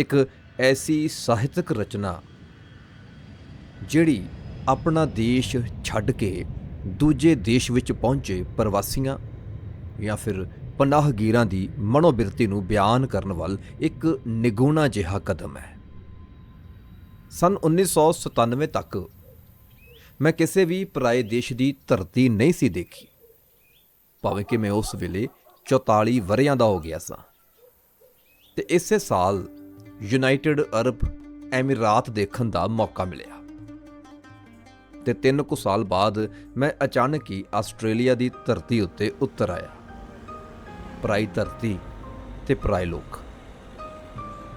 ਇੱਕ ਐਸੀ ਸਾਹਿਤਕ ਰਚਨਾ ਜਿਹੜੀ ਆਪਣਾ ਦੇਸ਼ ਛੱਡ ਕੇ ਦੂਜੇ ਦੇਸ਼ ਵਿੱਚ ਪਹੁੰਚੇ ਪ੍ਰਵਾਸੀਆਂ ਜਾਂ ਫਿਰ ਪਨਾਹਗੀਰਾਂ ਦੀ ਮਨੋਬਿਰਤੀ ਨੂੰ ਬਿਆਨ ਕਰਨ ਵੱਲ ਇੱਕ ਨਿਗੂਣਾ ਜਿਹਾ ਕਦਮ ਹੈ। ਸਨ 1997 ਤੱਕ ਮੈਂ ਕਿਸੇ ਵੀ ਪਰਾਏ ਦੇਸ਼ ਦੀ ਧਰਤੀ ਨਹੀਂ ਸੀ ਦੇਖੀ। ਭਾਵੇਂ ਕਿ ਮੈਂ ਉਸ ਵੇਲੇ 44 ਵਰਿਆਂ ਦਾ ਹੋ ਗਿਆ ਸਾਂ। ਤੇ ਇਸੇ ਸਾਲ ਯੂਨਾਈਟਿਡ ਅਰਬ ਐਮੀਰਾਤ ਦੇਖਣ ਦਾ ਮੌਕਾ ਮਿਲਿਆ। ਤੇ ਤਿੰਨ ਕੁ ਸਾਲ ਬਾਅਦ ਮੈਂ ਅਚਾਨਕ ਹੀ ਆਸਟ੍ਰੇਲੀਆ ਦੀ ਧਰਤੀ ਉੱਤੇ ਉਤਰ ਆਇਆ। ਪਰਾਈ ਧਰਤੀ ਤੇ ਪਰਾਏ ਲੋਕ।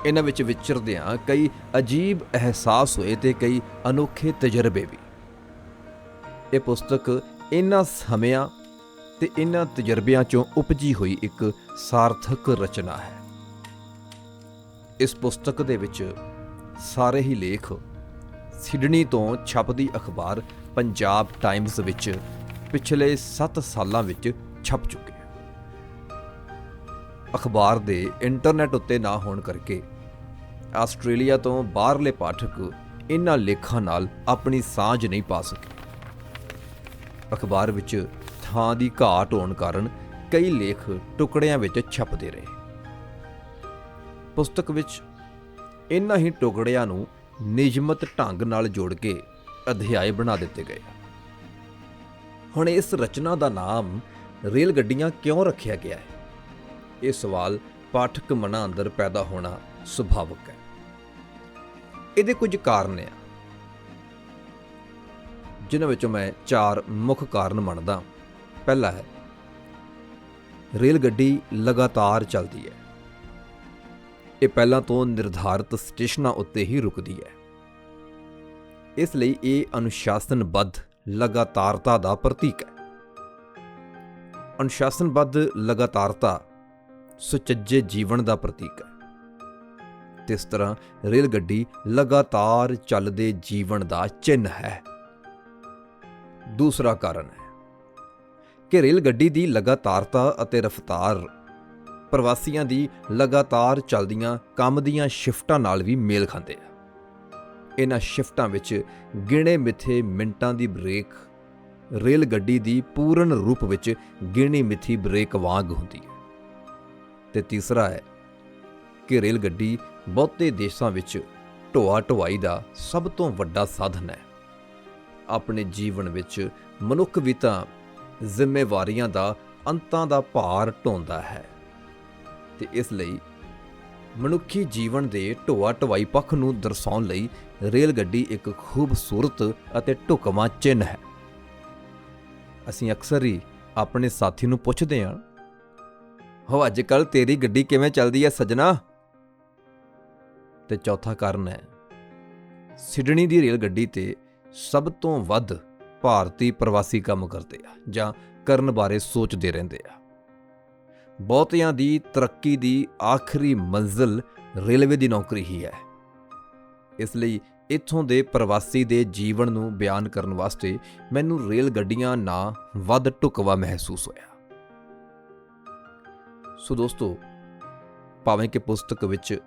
ਇਹਨਾਂ ਵਿੱਚ ਵਿਚਰਦਿਆਂ ਕਈ ਅਜੀਬ ਅਹਿਸਾਸ ਹੋਏ ਤੇ ਕਈ ਅਨੋਖੇ ਤਜਰਬੇ ਵੀ। ਇਹ ਪੁਸਤਕ ਇਹਨਾਂ ਸਮਿਆਂ ਤੇ ਇਹਨਾਂ ਤਜਰਬਿਆਂ ਚੋਂ ਉਪਜੀ ਹੋਈ ਇੱਕ ਸਾਰਥਕ ਰਚਨਾ ਹੈ। ਇਸ ਪੁਸਤਕ ਦੇ ਵਿੱਚ ਸਾਰੇ ਹੀ ਲੇਖ ਸਿਡਨੀ ਤੋਂ ਛਪਦੀ ਅਖਬਾਰ ਪੰਜਾਬ ਟਾਈਮਜ਼ ਵਿੱਚ ਪਿਛਲੇ 7 ਸਾਲਾਂ ਵਿੱਚ ਛਪ ਚੁੱਕੇ ਅਖਬਾਰ ਦੇ ਇੰਟਰਨੈਟ ਉੱਤੇ ਨਾ ਹੋਣ ਕਰਕੇ ਆਸਟ੍ਰੇਲੀਆ ਤੋਂ ਬਾਹਰਲੇ ਪਾਠਕ ਇਹਨਾਂ ਲੇਖਾਂ ਨਾਲ ਆਪਣੀ ਸਾਂਝ ਨਹੀਂ ਪਾ ਸਕੇ। ਅਖਬਾਰ ਵਿੱਚ ਥਾਂ ਦੀ ਘਾਟ ਹੋਣ ਕਾਰਨ ਕਈ ਲੇਖ ਟੁਕੜਿਆਂ ਵਿੱਚ ਛਪਦੇ ਰਹੇ। ਪੁਸਤਕ ਵਿੱਚ ਇਨ੍ਹਾਂ ਹੀ ਟੁਕੜਿਆਂ ਨੂੰ ਨਿਯਮਤ ਢੰਗ ਨਾਲ ਜੋੜ ਕੇ ਅਧਿਆਏ ਬਣਾ ਦਿੱਤੇ ਗਏ ਹੁਣ ਇਸ ਰਚਨਾ ਦਾ ਨਾਮ ਰੇਲ ਗੱਡੀਆਂ ਕਿਉਂ ਰੱਖਿਆ ਗਿਆ ਹੈ? ਇਹ ਸਵਾਲ ਪਾਠਕ ਮਨਾਂ ਅੰਦਰ ਪੈਦਾ ਹੋਣਾ ਸੁਭਾਵਕ ਹੈ। ਇਹਦੇ ਕੁਝ ਕਾਰਨ ਆ। ਜਿਨ੍ਹਾਂ ਵਿੱਚੋਂ ਮੈਂ ਚਾਰ ਮੁੱਖ ਕਾਰਨ ਮੰਨਦਾ ਪਹਿਲਾ ਹੈ, ਰੇਲ ਗੱਡੀ ਲਗਾਤਾਰ ਚੱਲਦੀ ਹੈ। ਇਹ ਪਹਿਲਾਂ ਤੋਂ ਨਿਰਧਾਰਤ ਸਟੇਸ਼ਨਾਂ ਉੱਤੇ ਹੀ ਰੁਕਦੀ ਹੈ। ਇਸ ਲਈ ਇਹ ਅਨੁਸ਼ਾਸਨਬੱਧ ਲਗਾਤਾਰਤਾ ਦਾ ਪ੍ਰਤੀਕ ਹੈ। ਅਨੁਸ਼ਾਸਨਬੱਧ ਲਗਾਤਾਰਤਾ ਸੁਚੱਜੇ ਜੀਵਨ ਦਾ ਪ੍ਰਤੀਕ ਹੈ। ਤੇ ਇਸ ਤਰ੍ਹਾਂ ਰੇਲ ਗੱਡੀ ਲਗਾਤਾਰ ਚੱਲਦੇ ਜੀਵਨ ਦਾ ਚਿੰਨ੍ਹ ਹੈ। ਦੂਸਰਾ ਕਾਰਨ ਹੈ ਕਿ ਰੇਲ ਗੱਡੀ ਦੀ ਲਗਾਤਾਰਤਾ ਅਤੇ ਰਫ਼ਤਾਰ ਪ੍ਰਵਾਸੀਆਂ ਦੀ ਲਗਾਤਾਰ ਚੱਲਦੀਆਂ ਕੰਮ ਦੀਆਂ ਸ਼ਿਫਟਾਂ ਨਾਲ ਵੀ ਮੇਲ ਖਾਂਦੇ ਆ। ਇਹਨਾਂ ਸ਼ਿਫਟਾਂ ਵਿੱਚ ਗਿਣੇ ਮਿੱਥੇ ਮਿੰਟਾਂ ਦੀ ਬ੍ਰੇਕ ਰੇਲ ਗੱਡੀ ਦੀ ਪੂਰਨ ਰੂਪ ਵਿੱਚ ਗਿਣੀ ਮਿੱਥੀ ਬ੍ਰੇਕ ਵਾਂਗ ਹੁੰਦੀ ਹੈ। ਤੇ ਤੀਸਰਾ ਹੈ ਕਿ ਰੇਲ ਗੱਡੀ ਬਹੁਤੇ ਦੇਸ਼ਾਂ ਵਿੱਚ ਢੋਆ ਢੁਆਈ ਦਾ ਸਭ ਤੋਂ ਵੱਡਾ ਸਾਧਨ ਹੈ। ਆਪਣੇ ਜੀਵਨ ਵਿੱਚ ਮਨੁੱਖ ਵੀ ਤਾਂ ਜ਼ਿੰਮੇਵਾਰੀਆਂ ਦਾ, ਅੰਤਾਂ ਦਾ ਭਾਰ ਢੋਂਦਾ ਹੈ। ਤੇ ਇਸ ਲਈ ਮਨੁੱਖੀ ਜੀਵਨ ਦੇ ਢੋਆ ਢਵਾਈ ਪੱਖ ਨੂੰ ਦਰਸਾਉਣ ਲਈ ਰੇਲ ਗੱਡੀ ਇੱਕ ਖੂਬਸੂਰਤ ਅਤੇ ਢੁਕਵਾਂ ਚਿੰਨ੍ਹ ਹੈ। ਅਸੀਂ ਅਕਸਰ ਹੀ ਆਪਣੇ ਸਾਥੀ ਨੂੰ ਪੁੱਛਦੇ ਹਾਂ ਹੋ ਅੱਜ ਕੱਲ ਤੇਰੀ ਗੱਡੀ ਕਿਵੇਂ ਚੱਲਦੀ ਹੈ ਸਜਣਾ? ਤੇ ਚੌਥਾ ਕਾਰਨ ਹੈ, ਸਿਡਨੀ ਦੀ ਰੇਲ ਗੱਡੀ ਤੇ ਸਭ ਤੋਂ ਵੱਧ ਭਾਰਤੀ ਪ੍ਰਵਾਸੀ ਕੰਮ ਕਰਦੇ ਆ ਜਾਂ ਕਰਨ ਬਾਰੇ ਸੋਚਦੇ ਰਹਿੰਦੇ ਆ। ਬਹੁਤਿਆਂ ਦੀ ਤਰੱਕੀ ਦੀ ਆਖਰੀ ਮੰਜ਼ਿਲ ਰੇਲਵੇ ਦੀ ਨੌਕਰੀ ਹੀ ਹੈ। ਇਸ ਲਈ ਇੱਥੋਂ ਦੇ ਪ੍ਰਵਾਸੀ ਦੇ ਜੀਵਨ ਨੂੰ ਬਿਆਨ ਕਰਨ ਵਾਸਤੇ ਮੈਨੂੰ ਰੇਲ ਗੱਡੀਆਂ ਨਾ ਵੱਧ ਢੁਕਵਾ ਮਹਿਸੂਸ ਹੋਇਆ। ਸੋ ਦੋਸਤੋ, ਭਾਵੇਂ ਕਿ ਪੁਸਤਕ ਵਿੱਚ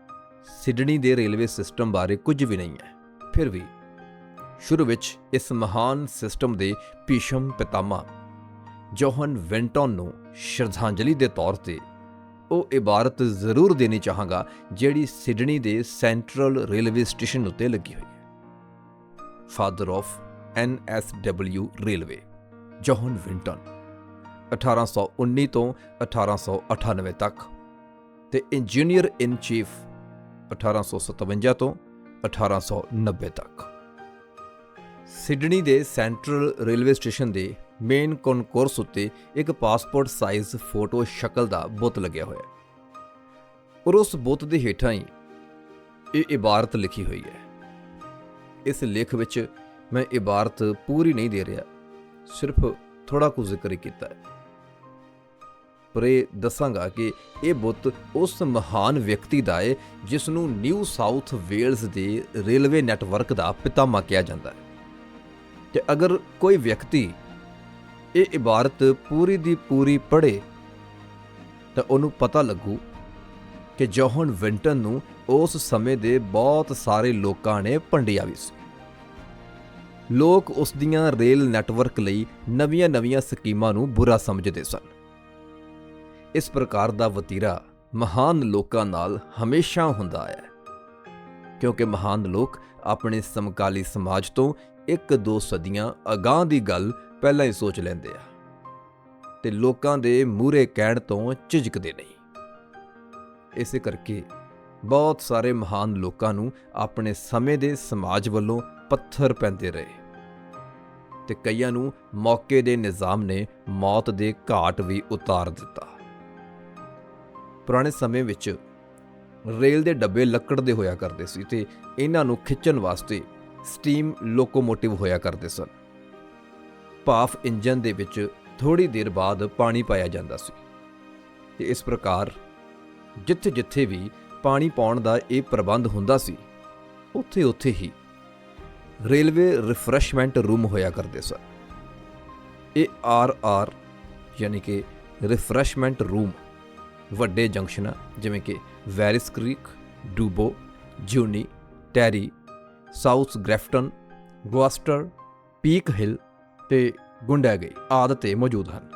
ਸਿਡਨੀ ਦੇ ਰੇਲਵੇ ਸਿਸਟਮ ਬਾਰੇ ਕੁਝ ਵੀ ਨਹੀਂ ਹੈ, ਫਿਰ ਵੀ ਸ਼ੁਰੂ ਵਿੱਚ ਇਸ ਮਹਾਨ ਸਿਸਟਮ ਦੇ ਭੀਸ਼ਮ ਪਿਤਾਮਾ ਜੋਹਨ ਵੈਂਟਨ ਨੂੰ ਸ਼ਰਧਾਂਜਲੀ ਦੇ ਤੌਰ ਤੇ ਉਹ ਇਬਾਰਤ ਜ਼ਰੂਰ ਦੇਣੀ ਚਾਹਾਂਗਾ, ਜਿਹੜੀ ਸਿਡਨੀ ਦੇ ਸੈਂਟਰਲ ਰੇਲਵੇ ਸਟੇਸ਼ਨ ਉੱਤੇ ਲੱਗੀ ਹੋਈ ਹੈ। Father of NSW railway John Winton 1819 ਤੋਂ 1898 ਤੱਕ ਤੇ ਇੰਜੀਨੀਅਰ ਇਨ ਚੀਫ 1857 ਤੋਂ 1890 ਤੱਕ। ਸਿਡਨੀ ਦੇ ਸੈਂਟਰਲ ਰੇਲਵੇ ਸਟੇਸ਼ਨ ਦੇ ਮੇਨ ਕਨਕੋਰਸ ਉੱਤੇ ਇੱਕ ਪਾਸਪੋਰਟ ਸਾਈਜ਼ ਫੋਟੋ ਸ਼ਕਲ ਦਾ ਬੁੱਤ ਲੱਗਿਆ ਹੋਇਆ ਹੈ। ਔਰ ਉਸ ਬੁੱਤ ਦੇ ਹੇਠਾਂ ਹੀ ਇਹ ਇਬਾਰਤ ਲਿਖੀ ਹੋਈ ਹੈ। ਇਸ ਲੇਖ ਵਿੱਚ ਮੈਂ ਇਬਾਰਤ ਪੂਰੀ ਨਹੀਂ ਦੇ ਰਿਹਾ, ਸਿਰਫ ਥੋੜਾ ਕੁ ਜ਼ਿਕਰ ਹੀ ਕੀਤਾ ਹੈ। ਪਰ ਇਹ ਦੱਸਾਂਗਾ ਕਿ ਇਹ ਬੁੱਤ ਉਸ ਮਹਾਨ ਵਿਅਕਤੀ ਦਾ ਹੈ ਜਿਸ ਨੂੰ ਨਿਊ ਸਾਊਥ ਵੇਲਜ਼ ਦੇ ਰੇਲਵੇ ਨੈਟਵਰਕ ਦਾ ਪਿਤਾਮਾ ਕਿਹਾ ਜਾਂਦਾ ਹੈ। ਤੇ ਅਗਰ ਕੋਈ ਵਿਅਕਤੀ ਇਹ ਇਬਾਰਤ ਪੂਰੀ ਦੀ ਪੂਰੀ ਪੜ੍ਹੇ ਤਾਂ ਉਹਨੂੰ ਪਤਾ ਲੱਗੂ ਕਿ ਜੋਹਨ ਵਿੰਟਨ ਨੂੰ ਉਸ ਸਮੇਂ ਦੇ ਬਹੁਤ ਸਾਰੇ ਲੋਕਾਂ ਨੇ ਭੰਡਿਆ ਵੀ ਸੀ। ਲੋਕ ਉਸ ਦੀਆਂ ਰੇਲ ਨੈਟਵਰਕ ਲਈ ਨਵੀਆਂ-ਨਵੀਆਂ ਸਕੀਮਾਂ ਨੂੰ ਬੁਰਾ ਸਮਝਦੇ ਸਨ। ਇਸ ਪ੍ਰਕਾਰ ਦਾ ਵਤੀਰਾ ਮਹਾਨ ਲੋਕਾਂ ਨਾਲ ਹਮੇਸ਼ਾ ਹੁੰਦਾ ਹੈ, ਕਿਉਂਕਿ ਮਹਾਨ ਲੋਕ ਆਪਣੇ ਸਮਕਾਲੀ ਸਮਾਜ ਤੋਂ ਇੱਕ ਦੋ ਸਦੀਆਂ ਅਗਾਂਹ ਦੀ ਗੱਲ ਪਹਿਲਾਂ ਹੀ ਸੋਚ ਲੈਂਦੇ ਆ। ਤੇ ਲੋਕਾਂ ਦੇ ਮੂਹਰੇ ਕਹਿਣ ਤੋਂ ਝਿਜਕਦੇ ਨਹੀਂ। ਇਸੇ ਕਰਕੇ ਬਹੁਤ ਸਾਰੇ ਮਹਾਨ ਲੋਕਾਂ ਨੂੰ ਆਪਣੇ ਸਮੇਂ ਦੇ ਸਮਾਜ ਵੱਲੋਂ ਪੱਥਰ ਪੈਂਦੇ ਰਹੇ। ਤੇ ਕਈਆਂ ਨੂੰ ਮੌਕੇ ਦੇ ਨਿਜ਼ਾਮ ਨੇ ਮੌਤ ਦੇ ਘਾਟ ਵੀ ਉਤਾਰ ਦਿੱਤਾ। ਪੁਰਾਣੇ ਸਮੇਂ ਵਿੱਚ ਰੇਲ ਦੇ ਡੱਬੇ ਲੱਕੜ ਦੇ ਹੋਇਆ ਕਰਦੇ ਸੀ ਤੇ ਇਹਨਾਂ ਨੂੰ ਖਿੱਚਣ ਵਾਸਤੇ ਸਟੀਮ ਲੋਕੋਮੋਟਿਵ ਹੋਇਆ ਕਰਦੇ ਸਨ। ਭਾਫ ਇੰਜਨ ਦੇ ਵਿੱਚ ਥੋੜੀ ਦੇਰ ਬਾਅਦ ਪਾਣੀ ਪਾਇਆ ਜਾਂਦਾ ਸੀ ਤੇ ਇਸ ਪ੍ਰਕਾਰ ਜਿੱਥੇ-ਜਿੱਥੇ ਵੀ ਪਾਣੀ ਪਾਉਣ ਦਾ ਇਹ ਪ੍ਰਬੰਧ ਹੁੰਦਾ ਸੀ, ਉੱਥੇ-ਉੱਥੇ ਹੀ ਰੇਲਵੇ ਰਿਫਰੈਸ਼ਮੈਂਟ ਰੂਮ ਹੋਇਆ ਕਰਦੇ ਸਨ। ਇਹ ਆਰ ਆਰ ਯਾਨੀ ਕਿ ਰਿਫਰੈਸ਼ਮੈਂਟ ਰੂਮ ਵੱਡੇ ਜੰਕਸ਼ਨਾਂ ਜਿਵੇਂ ਕਿ Werris Creek, Dubbo Junee Taree, South Grafton, Gloucester, Peak Hill ਤੇ ਗੁੰਡਾਗਈ ਆਦਿ ਤੇ ਮੌਜੂਦ ਹਨ।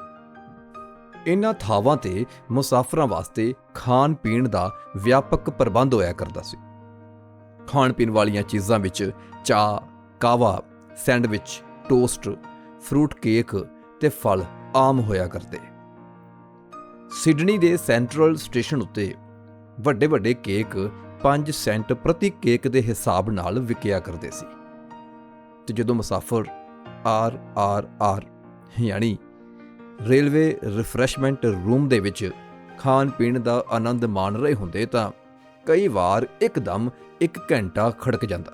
ਇਹਨਾਂ ਥਾਵਾਂ ਤੇ ਮੁਸਾਫਰਾਂ ਵਾਸਤੇ ਖਾਣ ਪੀਣ ਦਾ ਵਿਆਪਕ ਪ੍ਰਬੰਧ ਹੋਇਆ ਕਰਦਾ ਸੀ। ਖਾਣ ਪੀਣ ਵਾਲੀਆਂ ਚੀਜ਼ਾਂ ਵਿੱਚ ਚਾਹ ਕਾਵਾ ਸੈਂਡਵਿਚ, ਟੋਸਟ, ਫਰੂਟ ਕੇਕ ਤੇ ਫਲ ਆਮ ਹੋਇਆ ਕਰਦੇ। ਸਿਡਨੀ ਦੇ ਸੈਂਟਰਲ ਸਟੇਸ਼ਨ ਉੱਤੇ ਵੱਡੇ ਵੱਡੇ ਕੇਕ 5 ਸੈਂਟ ਪ੍ਰਤੀ ਕੇਕ ਦੇ ਹਿਸਾਬ ਨਾਲ ਵਿਕਿਆ ਕਰਦੇ ਸੀ। ਤੇ ਜਦੋਂ ਮੁਸਾਫਰ ਆਰ ਆਰ ਆਰ। ਯਾਨੀ ਰੇਲਵੇ ਰਿਫਰੈਸ਼ਮੈਂਟ ਰੂਮ ਦੇ ਵਿੱਚ ਖਾਣ ਪੀਣ ਦਾ ਆਨੰਦ ਮਾਣ ਰਹੇ ਹੁੰਦੇ ਤਾਂ ਕਈ ਵਾਰ ਇੱਕਦਮ ਇੱਕ ਘੰਟਾ ਖੜਕ ਜਾਂਦਾ।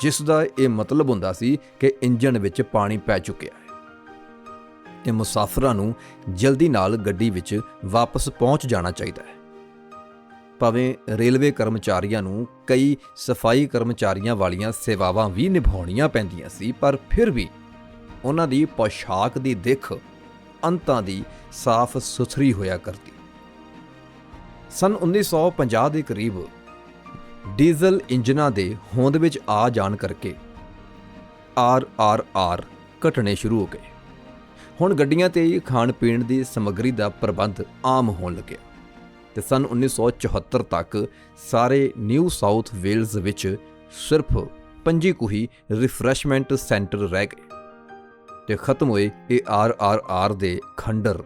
ਜਿਸ ਦਾ ਇਹ ਮਤਲਬ ਹੁੰਦਾ ਸੀ ਕਿ ਇੰਜਨ ਵਿੱਚ ਪਾਣੀ ਪੈ ਚੁੱਕਿਆ ਹੈ। ਤੇ ਮੁਸਾਫਰਾਂ ਨੂੰ ਜਲਦੀ ਨਾਲ ਗੱਡੀ ਵਿੱਚ ਵਾਪਸ ਪਹੁੰਚ ਜਾਣਾ ਚਾਹੀਦਾ ਹੈ। ਭਾਵੇਂ ਰੇਲਵੇ ਕਰਮਚਾਰੀਆਂ ਨੂੰ ਕਈ ਸਫ਼ਾਈ ਕਰਮਚਾਰੀਆਂ ਵਾਲੀਆਂ ਸੇਵਾਵਾਂ ਵੀ ਨਿਭਾਉਣੀਆਂ ਪੈਂਦੀਆਂ ਸੀ, ਪਰ ਫਿਰ ਵੀ ਉਹਨਾਂ ਦੀ ਪੋਸ਼ਾਕ ਦੀ ਦਿੱਖ ਅੰਤਾਂ ਦੀ ਸਾਫ਼ ਸੁਥਰੀ ਹੋਇਆ ਕਰਦੀ। ਸਨ 1950 ਦੇ ਕਰੀਬ ਡੀਜ਼ਲ ਇੰਜਨਾਂ ਦੇ ਹੋਂਦ ਵਿੱਚ ਆ ਜਾਣ ਕਰਕੇ ਆਰ ਆਰ ਆਰ ਘਟਣੇ ਸ਼ੁਰੂ ਹੋ ਗਏ। ਹੁਣ ਗੱਡੀਆਂ ਤੇ ਹੀ ਖਾਣ ਪੀਣ ਦੀ ਸਮੱਗਰੀ ਦਾ ਪ੍ਰਬੰਧ ਆਮ ਹੋਣ ਲੱਗਿਆ। ਤੇ ਸਨ 1974 ਤੱਕ ਸਾਰੇ ਨਿਊ ਸਾਊਥ ਵੇਲਜ਼ ਵਿੱਚ ਸਿਰਫ ਪੰਜੀ ਕੁਹੀ ਰਿਫਰੈਸ਼ਮੈਂਟ ਸੈਂਟਰ ਰਹਿ ਗਏ ਤੇ ਖਤਮ ਹੋਏ ਇਹ ਆਰ ਆਰ ਆਰ ਦੇ ਖੰਡਰ।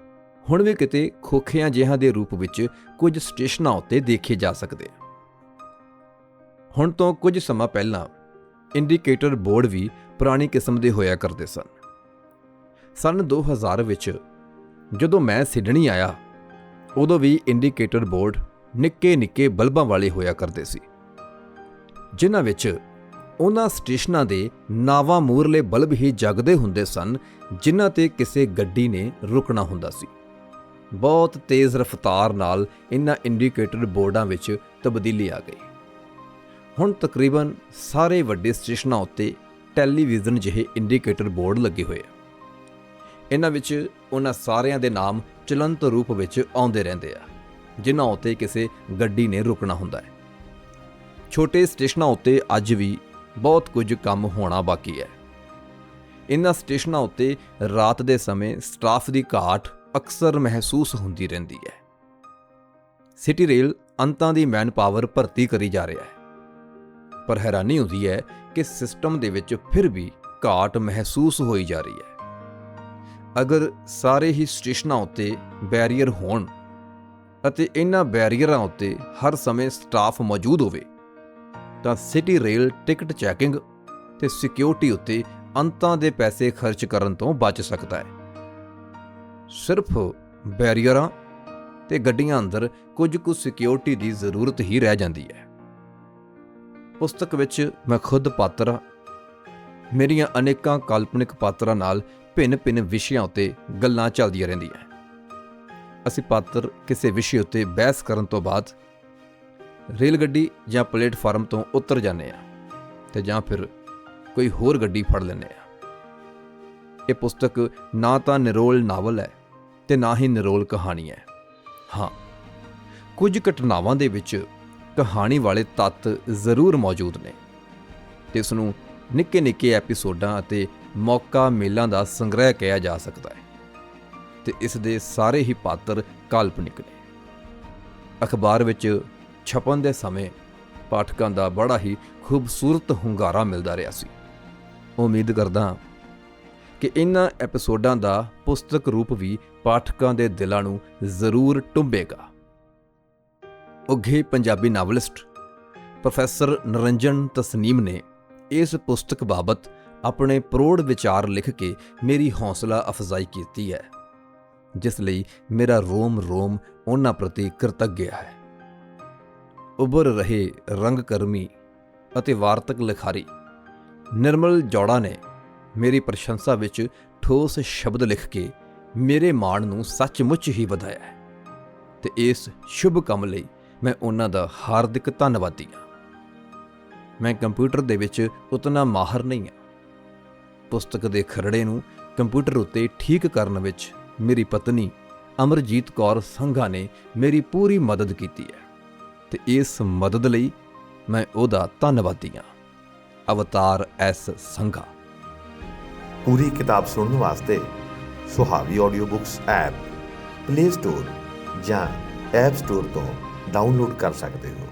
ਹੁਣ ਵੀ ਕਿਤੇ ਖੋਖਿਆਂ ਜਿਹਾਂ ਦੇ ਰੂਪ ਵਿੱਚ ਕੁਝ ਸਟੇਸ਼ਨਾਂ ਉੱਤੇ ਦੇਖੇ ਜਾ ਸਕਦੇ ਹੁਣ ਤੋਂ ਕੁਝ ਸਮਾਂ ਪਹਿਲਾਂ ਇੰਡੀਕੇਟਰ ਬੋਰਡ ਵੀ ਪੁਰਾਣੀ ਕਿਸਮ ਦੇ ਹੋਇਆ ਕਰਦੇ ਸਨ। ਸਨ 2000 ਵਿੱਚ ਜਦੋਂ ਮੈਂ ਸਿਡਨੀ ਆਇਆ ਉਦੋਂ ਵੀ ਇੰਡੀਕੇਟਰ ਬੋਰਡ ਨਿੱਕੇ ਨਿੱਕੇ ਬਲਬਾਂ ਵਾਲੇ ਹੋਇਆ ਕਰਦੇ ਸੀ। ਜਿਨ੍ਹਾਂ ਵਿੱਚ ਉਹਨਾਂ ਸਟੇਸ਼ਨਾਂ ਦੇ ਨਾਵਾਂ ਮੂਰਲੇ ਬਲਬ ਹੀ ਜਗਦੇ ਹੁੰਦੇ ਸਨ, ਜਿਨ੍ਹਾਂ ਤੇ ਕਿਸੇ ਗੱਡੀ ਨੇ ਰੁਕਣਾ ਹੁੰਦਾ ਸੀ। ਬਹੁਤ ਤੇਜ਼ ਰਫ਼ਤਾਰ ਨਾਲ ਇਹਨਾਂ ਇੰਡੀਕੇਟਰ ਬੋਰਡਾਂ ਵਿੱਚ ਤਬਦੀਲੀ ਆ ਗਈ। ਹੁਣ ਤਕਰੀਬਨ ਸਾਰੇ ਵੱਡੇ ਸਟੇਸ਼ਨਾਂ ਉੱਤੇ ਟੈਲੀਵਿਜ਼ਨ ਜਿਹੇ ਇੰਡੀਕੇਟਰ ਬੋਰਡ ਲੱਗੇ ਹੋਏ ਆ। ਇਹਨਾਂ ਵਿੱਚ ਉਹਨਾਂ ਸਾਰਿਆਂ ਦੇ ਨਾਮ ਚਲੰਤ ਰੂਪ ਵਿੱਚ ਆਉਂਦੇ ਰਹਿੰਦੇ ਆ, ਜਿਨ੍ਹਾਂ ਉੱਤੇ ਕਿਸੇ ਗੱਡੀ ਨੇ ਰੁਕਣਾ ਹੁੰਦਾ ਹੈ। ਛੋਟੇ ਸਟੇਸ਼ਨਾਂ ਉੱਤੇ ਅੱਜ ਵੀ ਬਹੁਤ ਕੁਝ ਕੰਮ ਹੋਣਾ ਬਾਕੀ ਹੈ। ਇਹਨਾਂ ਸਟੇਸ਼ਨਾਂ ਉੱਤੇ ਰਾਤ ਦੇ ਸਮੇਂ ਸਟਾਫ ਦੀ ਘਾਟ ਅਕਸਰ ਮਹਿਸੂਸ ਹੁੰਦੀ ਰਹਿੰਦੀ ਹੈ। ਸਿਟੀ ਰੇਲ ਅੰਤਾਂ ਦੀ ਮੈਨ ਪਾਵਰ ਭਰਤੀ ਕਰੀ ਜਾ ਰਿਹਾ ਹੈ। ਪਰ ਹੈਰਾਨੀ ਹੁੰਦੀ ਹੈ ਕਿ ਸਿਸਟਮ ਦੇ ਵਿੱਚ ਫਿਰ ਵੀ ਘਾਟ ਮਹਿਸੂਸ ਹੋਈ ਜਾ ਰਹੀ ਹੈ। ਅਗਰ ਸਾਰੇ ਹੀ ਸਟੇਸ਼ਨਾਂ ਉੱਤੇ ਬੈਰੀਅਰ ਹੋਣ ਅਤੇ ਇਹਨਾਂ ਬੈਰੀਅਰਾਂ ਉੱਤੇ ਹਰ ਸਮੇਂ ਸਟਾਫ ਮੌਜੂਦ ਹੋਵੇ, ਤਾਂ ਸਿਟੀ ਰੇਲ ਟਿਕਟ ਚੈਕਿੰਗ ਤੇ ਸਿਕਿਉਰਿਟੀ ਉੱਤੇ ਅੰਤਾਂ ਦੇ ਪੈਸੇ ਖਰਚ ਕਰਨ ਤੋਂ ਬਚ ਸਕਦਾ ਹੈ। ਸਿਰਫ ਬੈਰੀਅਰਾਂ ਤੇ ਗੱਡੀਆਂ ਅੰਦਰ ਕੁਝ ਕੁ ਸਿਕਿਉਰਿਟੀ ਦੀ ਜ਼ਰੂਰਤ ਹੀ ਰਹਿ ਜਾਂਦੀ ਹੈ। ਪੁਸਤਕ ਵਿੱਚ ਮੈਂ ਖੁਦ ਪਾਤਰ ਮੇਰੀਆਂ ਅਨੇਕਾਂ ਕਾਲਪਨਿਕ ਪਾਤਰਾਂ ਨਾਲ ਭਿੰਨ-ਭਿੰਨ ਵਿਸ਼ਿਆਂ ਉੱਤੇ ਗੱਲਾਂ ਚੱਲਦੀਆਂ ਰਹਿੰਦੀਆਂ ਅਸੀਂ ਪਾਤਰ ਕਿਸੇ ਵਿਸ਼ੇ ਉੱਤੇ ਬਹਿਸ ਕਰਨ ਤੋਂ ਬਾਅਦ ਰੇਲ ਗੱਡੀ ਜਾਂ ਪਲੇਟਫਾਰਮ ਤੋਂ ਉਤਰ ਜਾਂਦੇ ਆ ਤੇ ਜਾਂ ਫਿਰ ਕੋਈ ਹੋਰ ਗੱਡੀ ਫੜ ਲੈਂਦੇ ਆ ਇਹ ਪੁਸਤਕ ਨਾ ਤਾਂ ਨਿਰੋਲ ਨਾਵਲ ਹੈ ਤੇ ਨਾ ਹੀ ਨਿਰੋਲ ਕਹਾਣੀ ਹੈ। ਹਾਂ, ਕੁਝ ਘਟਨਾਵਾਂ ਦੇ ਵਿੱਚ ਕਹਾਣੀ ਵਾਲੇ ਤੱਤ ਜ਼ਰੂਰ ਮੌਜੂਦ ਨੇ ਤੇ ਇਸ ਨੂੰ ਨਿੱਕੇ-ਨਿੱਕੇ ਐਪੀਸੋਡਾਂ ਅਤੇ ਮੌਕਾ ਮੇਲਾਂ ਦਾ ਸੰਗ੍ਰਹਿ ਕਿਹਾ ਜਾ ਸਕਦਾ ਹੈ ਤੇ ਇਸ ਦੇ ਸਾਰੇ ਹੀ ਪਾਤਰ ਕਾਲਪਨਿਕ ਨੇ। ਅਖਬਾਰ ਵਿੱਚ ਛਪਣ ਦੇ ਸਮੇਂ ਪਾਠਕਾਂ ਦਾ ਬੜਾ ਹੀ ਖੂਬਸੂਰਤ ਹੁੰਗਾਰਾ ਮਿਲਦਾ ਰਿਹਾ ਸੀ। ਉਮੀਦ ਕਰਦਾ ਕਿ ਇਹਨਾਂ ਐਪੀਸੋਡਾਂ ਦਾ ਪੁਸਤਕ ਰੂਪ ਵੀ ਪਾਠਕਾਂ ਦੇ ਦਿਲਾਂ ਨੂੰ ਜ਼ਰੂਰ ਟੁੰਬੇਗਾ। ਉੱਘੇ ਪੰਜਾਬੀ ਨਾਵਲਿਸਟ ਪ੍ਰੋਫੈਸਰ ਨਰਿੰਜਨ ਤਸਨੀਮ ਨੇ ਇਸ ਪੁਸਤਕ ਬਾਬਤ ਆਪਣੇ ਪ੍ਰੋੜ ਵਿਚਾਰ ਲਿਖ ਕੇ ਮੇਰੀ ਹੌਸਲਾ ਅਫਜ਼ਾਈ ਕੀਤੀ ਹੈ, ਜਿਸ ਲਈ ਮੇਰਾ ਰੋਮ ਰੋਮ ਉਹਨਾਂ ਪ੍ਰਤੀ ਕਿਰਤੱਗ ਹੈ। ਉਭਰ ਰਹੇ ਰੰਗਕਰਮੀ ਅਤੇ ਵਾਰਤਕ ਲਿਖਾਰੀ ਨਿਰਮਲ ਜੋੜਾ ਨੇ ਮੇਰੀ ਪ੍ਰਸ਼ੰਸਾ ਵਿੱਚ ਠੋਸ ਸ਼ਬਦ ਲਿਖ ਕੇ ਮੇਰੇ ਮਾਣ ਨੂੰ ਸੱਚਮੁੱਚ ਹੀ ਵਧਾਇਆ ਹੈ ਤੇ ਇਸ ਸ਼ੁਭ ਕੰਮ ਲਈ ਮੈਂ ਉਹਨਾਂ ਦਾ ਹਾਰਦਿਕ ਧੰਨਵਾਦੀ ਹਾਂ। ਮੈਂ ਕੰਪਿਊਟਰ ਦੇ ਵਿੱਚ ਉਤਨਾ ਮਾਹਰ ਨਹੀਂ ਹਾਂ। ਪੁਸਤਕ ਦੇ ਖਰੜੇ ਨੂੰ ਕੰਪਿਊਟਰ ਉੱਤੇ ਠੀਕ ਕਰਨ ਵਿੱਚ ਮੇਰੀ ਪਤਨੀ ਅਮਰਜੀਤ ਕੌਰ ਸੰਘਾ ਨੇ ਮੇਰੀ ਪੂਰੀ ਮਦਦ ਕੀਤੀ ਹੈ ਤੇ ਇਸ ਮਦਦ ਲਈ ਮੈਂ ਉਹਦਾ ਧੰਨਵਾਦੀ ਹਾਂ। ਅਵਤਾਰ ਐਸ ਸੰਘਾ। ਪੂਰੀ ਕਿਤਾਬ ਸੁਣਨ ਵਾਸਤੇ Suhavi audio books app play store ਜਾਂ ਐਪ ਸਟੋਰ ਤੋਂ ਡਾਊਨਲੋਡ ਕਰ ਸਕਦੇ ਹੋ।